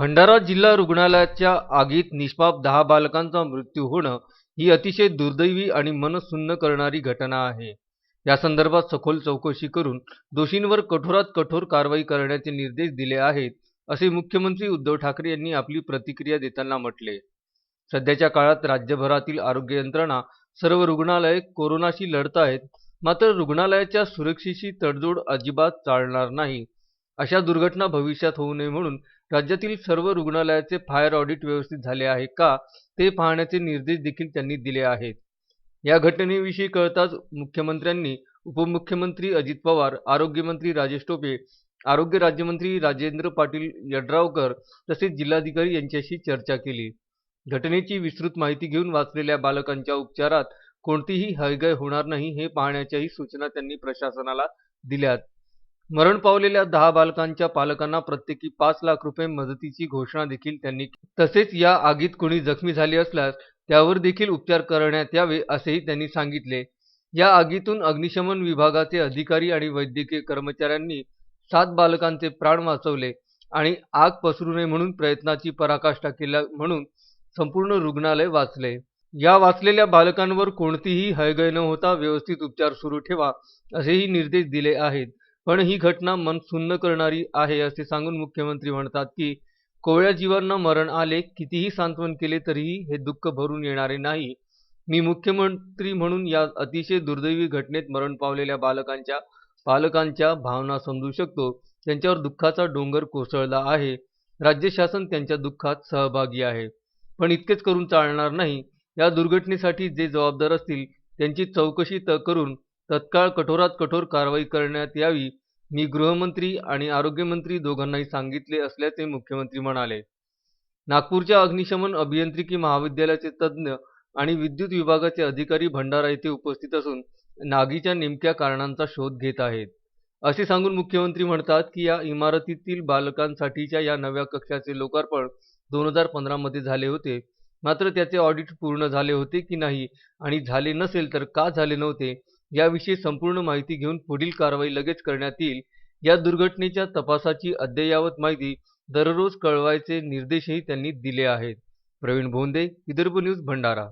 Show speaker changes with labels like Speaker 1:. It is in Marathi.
Speaker 1: भंडारा जिल्हा रुग्णालयाच्या आगीत निष्पाप दहा बालकांचा मृत्यू होणं ही अतिशय दुर्दैवी आणि मनसुन्न करणारी घटना आहे. या संदर्भात सखोल चौकशी करून दोषींवर कठोरात कठोर कारवाई करण्याचे निर्देश दिले आहेत असे मुख्यमंत्री उद्धव ठाकरे यांनी आपली प्रतिक्रिया देताना म्हटले. सध्याच्या काळात राज्यभरातील आरोग्य यंत्रणा सर्व रुग्णालये कोरोनाशी लढतायत मात्र रुग्णालयाच्या सुरक्षेशी तडजोड अजिबात चालणार नाही. अशा दुर्घटना भविष्यात होऊ नये म्हणून राज्यातील सर्व रुग्णालयाचे फायर ऑडिट व्यवस्थित झाले आहे का ते पाहण्याचे निर्देश देखील त्यांनी दिले आहेत. या घटनेविषयी कळताच मुख्यमंत्र्यांनी उपमुख्यमंत्री अजित पवार आरोग्यमंत्री राजेश टोपे आरोग्य राज्यमंत्री राजेंद्र पाटील यड्रावकर तसेच जिल्हाधिकारी यांच्याशी चर्चा केली. घटनेची विस्तृत माहिती घेऊन वाचलेल्या बालकांच्या उपचारात कोणतीही हयगय होणार नाही हे पाहण्याच्याही सूचना त्यांनी प्रशासनाला दिल्यात. मरण पावलेल्या दहा बालकांच्या पालकांना प्रत्येकी पाच लाख रुपये मदतीची घोषणा देखील त्यांनी तसेच या आगीत कोणी जखमी झाले असल्यास त्यावर देखील उपचार करण्यात यावे असेही त्यांनी सांगितले. या आगीतून अग्निशमन विभागाचे अधिकारी आणि वैद्यकीय कर्मचाऱ्यांनी सात बालकांचे प्राण वाचवले आणि आग पसरू नये म्हणून प्रयत्नाची पराकाष्ठा केल्या म्हणून संपूर्ण रुग्णालय वाचले. या वाचलेल्या बालकांवर कोणतीही हयगय न होता व्यवस्थित उपचार सुरू ठेवा असेही निर्देश दिले आहेत. पण ही घटना मन सुन्न करणारी आहे असे सांगून मुख्यमंत्री म्हणतात की कोवळ्या जीवांना मरण आले कितीही सांत्वन केले तरीही हे दुःख भरून येणारे नाही. मी मुख्यमंत्री म्हणून या अतिशय दुर्दैवी घटनेत मरण पावलेल्या बालकांच्या पालकांच्या भावना समजू शकतो. त्यांच्यावर दुःखाचा डोंगर कोसळला आहे. राज्य शासन त्यांच्या दुःखात सहभागी आहे. पण इतकेच करून चालणार नाही. या दुर्घटनेसाठी जे जबाबदार असतील त्यांची चौकशी त करून तत्काळ कठोरात कठोर कारवाई करण्यात यावी मी गृहमंत्री आणि आरोग्यमंत्री दोघांनाही सांगितले असल्याचे मुख्यमंत्री म्हणाले. नागपूरच्या अग्निशमन अभियांत्रिकी महाविद्यालयाचे तज्ज्ञ आणि विद्युत विभागाचे अधिकारी भंडारा येथे उपस्थित असून नागीच्या नेमक्या कारणांचा शोध घेत आहेत. असे सांगून मुख्यमंत्री म्हणतात की या इमारतीतील बालकांसाठीच्या या नव्या कक्षाचे लोकार्पण दोन हजार पंधरामध्ये झाले होते. मात्र त्याचे ऑडिट पूर्ण झाले होते की नाही आणि झाले नसेल तर का झाले नव्हते याविषयी संपूर्ण माहिती घेऊन पुढील कारवाई लगेच करण्यात येईल. या दुर्घटनेच्या तपासाची अद्ययावत माहिती दररोज कळवायचे निर्देशही त्यांनी दिले आहेत. प्रवीण भोंदे विदर्भ न्यूज भंडारा.